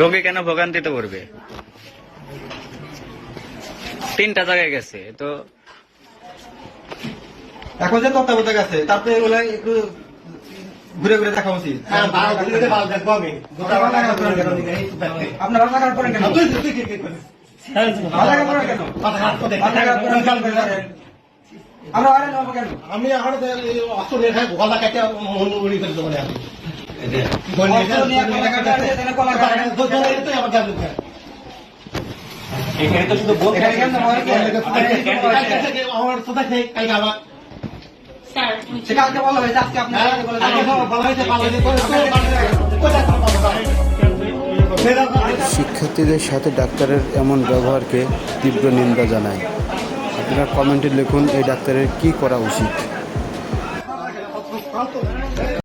রোগী কেন ভোগান্তিতে পড়বে তিনটা জায়গায় গেছে তো এখন যে তত্ত্বাবধায়ক আছে তাতে এগুলো একটু ঘুরে ঘুরে দেখা উচিত। আপনারা আমি আমার অস্ত্র রেখায় গলা কাটে মন উড়ি করে দেবো আমি। এখানে তো শুধু? আমার সাথে খেয়ে কালকে আবার স্যার সে বলা হয়েছে আজকে আপনি এগুলো জানেন বলা হয়েছে পালাইতে কোথায় শিক্ষার্থীদের সাথে ডাক্তারের এমন ব্যবহারকে তীব্র নিন্দা জানায়। আপনারা কমেন্টে লিখুন এই ডাক্তারের কি করা উচিত।